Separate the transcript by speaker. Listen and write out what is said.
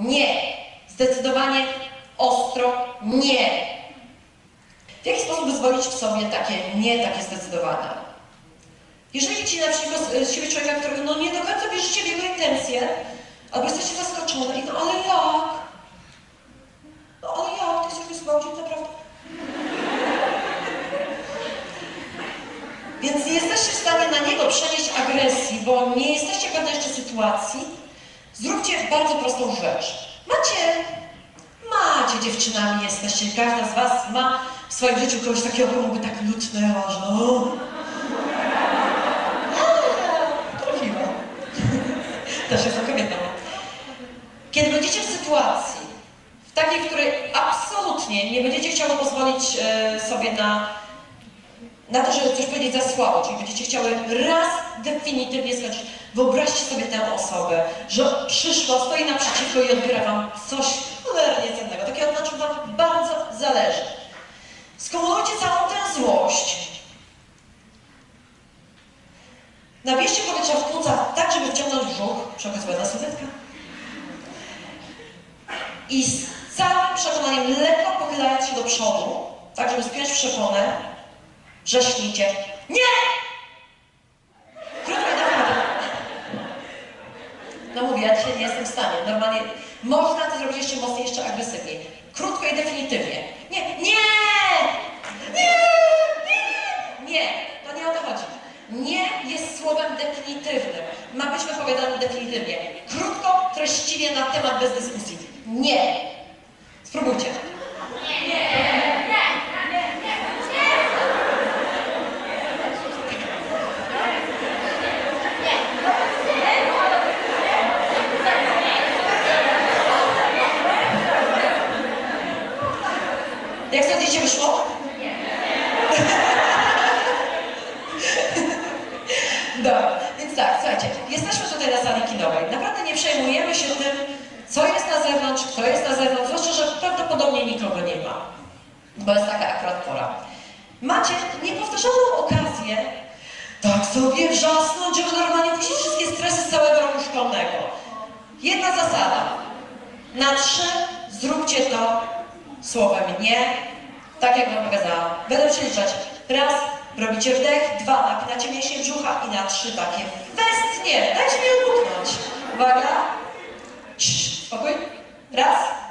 Speaker 1: Nie. Zdecydowanie ostro nie. W jaki sposób wyzwolić w sobie takie nie, takie zdecydowane? Jeżeli widzicie na przykład z siebie człowieka, którego no nie do końca wierzycie w jego intencje, albo jesteście zaskoczone i no ale jak? No ale jak? Ty sobie zgwałcił naprawdę? Więc nie jesteście w stanie na niego przenieść agresji, bo nie jesteście pewne jeszcze sytuacji. Zróbcie bardzo prostą rzecz. Macie, macie dziewczynami jesteście, każda z was ma w swoim życiu kogoś takiego, komu by tak lutnęła, że o, trafiła. Też jestem kobietą. Kiedy będziecie w sytuacji, w takiej, w której absolutnie nie będziecie chciały pozwolić e, sobie na, na to, żeby coś powiedzieć za słabo, czyli będziecie chciały raz definitywnie skończyć, wyobraźcie sobie tę osobę, że przyszła, stoi naprzeciwko i odbiera wam coś cholernie cennego, takiego, na czym wam bardzo zależy. Skumulujcie całą tę złość, Nabierzcie powietrza w płuca tak, żeby wciągnąć brzuch, przy okazji ładna sylwetka. I z całym przekonaniem, lekko pochylając się do przodu, tak żeby spiąć przeponę, wrześnijcie. Nie! Krótko. No mówię, ja dzisiaj nie jestem w stanie. Normalnie można to zrobić jeszcze mocniej, jeszcze agresywniej. Krótko i definitywnie. Nie, nie! Nie! Nie! Nie! To nie o to chodzi. Nie jest słowem definitywnym. Ma być wypowiadany definitywnie. Krótko, treściwie, na temat, bez dyskusji. Nie! Spróbujcie. Jak sądzicie, wyszło? Dobra, więc tak, słuchajcie, jesteśmy tutaj na sali kinowej. Naprawdę nie przejmujemy się tym, co jest na zewnątrz, kto jest na zewnątrz, zwłaszcza, że prawdopodobnie nikogo nie ma. Bo jest taka akurat pora. Macie niepowtarzalną okazję tak sobie wrzasnąć, żeby normalnie puścić wszystkie stresy z całego roku szkolnego. Jedna zasada. Na trzy zróbcie to słowem nie, tak jak wam pokazałam. Będę się liczać. Raz, robicie wdech, dwa, napinacie mięśnie brzucha i na trzy takie westchnie. Dajcie mi obuchnąć. Uwaga. Cii, spokój. Raz!